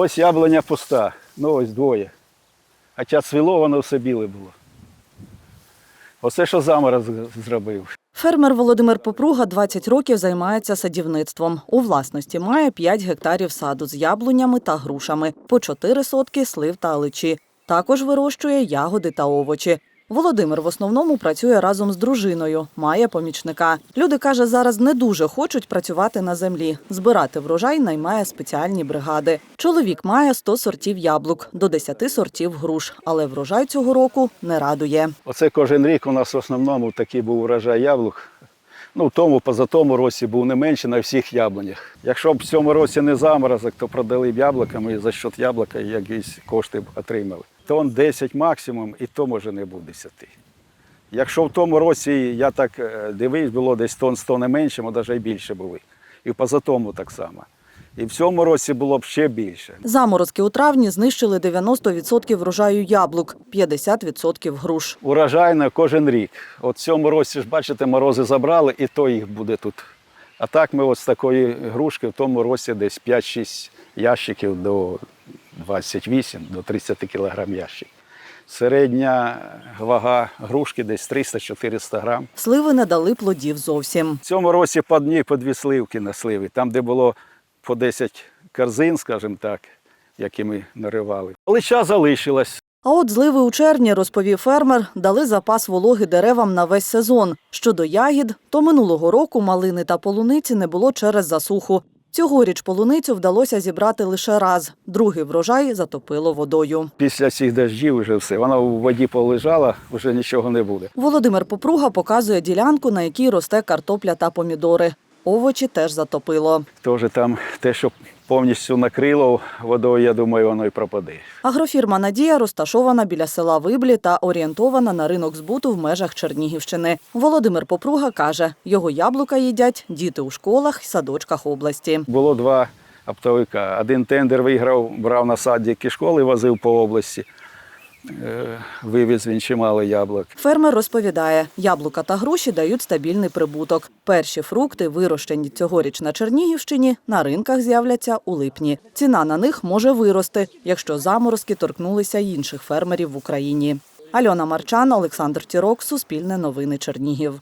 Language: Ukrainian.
Ось яблуня пуста, ну ось двоє. Хоча цвіло воно все біле було. Оце що заморозк зробив. Фермер Володимир Попруга 20 років займається садівництвом. У власності має 5 гектарів саду з яблунями та грушами, по 4 сотки слив та аличі. Також вирощує ягоди та овочі. Володимир в основному працює разом з дружиною, має помічника. Люди каже, зараз не дуже хочуть працювати на землі. Збирати врожай наймає спеціальні бригади. Чоловік має 100 сортів яблук, до 10 сортів груш, але врожай цього року не радує. Оце кожен рік у нас в основному такий був урожай яблук. Ну, в тому, позатому році був не менше на всіх яблунях. Якщо б в цьому році не заморозок, то продали б яблуками і за счет яблука якісь кошти б отримали. Тон 10 максимум, і то може не буде 10. Якщо в тому році, я так е, дивився, було десь тон 100 не менше, а навіть і більше були. І в позатому так само. І в цьому році було б ще більше. Заморозки у травні знищили 90% врожаю яблук, 50% груш. урожайно кожен рік. От в цьому році ж бачите, морози забрали, і то їх буде тут. А так ми от з такої грушки в тому році десь 5-6 ящиків до 28, до 30 кілограм ящик. Середня вага грушки десь 300-400 грам. Сливи не дали плодів зовсім. В цьому році по дні по дві сливки на сливи. Там, де було по 10 корзин, скажімо так, які ми наривали. Лича залишилась. А от зливи у червні, розповів фермер, дали запас вологи деревам на весь сезон. Щодо ягід, то минулого року малини та полуниці не було через засуху. Цьогоріч полуницю вдалося зібрати лише раз. Другий врожай затопило водою. Після цих дощів вже все. Вона у воді полежала, вже нічого не буде. Володимир Попруга показує ділянку, на якій росте картопля та помідори. Овочі теж затопило. Тож там те, що повністю накрило водою, я думаю, воно і пропаде. Агрофірма Надія розташована біля села Виблі та орієнтована на ринок збуту в межах Чернігівщини. Володимир Попруга каже, його яблука їдять діти у школах і садочках області. Було два оптовика. Один тендер виграв, брав на садіки школи, возив по області. Е, Вивіз він чимало яблук. Фермер розповідає, яблука та груші дають стабільний прибуток. Перші фрукти, вирощені цьогоріч на Чернігівщині, на ринках з'являться у липні. Ціна на них може вирости, якщо заморозки торкнулися інших фермерів в Україні. Альона Марчан, Олександр Тірок, Суспільне новини Чернігів.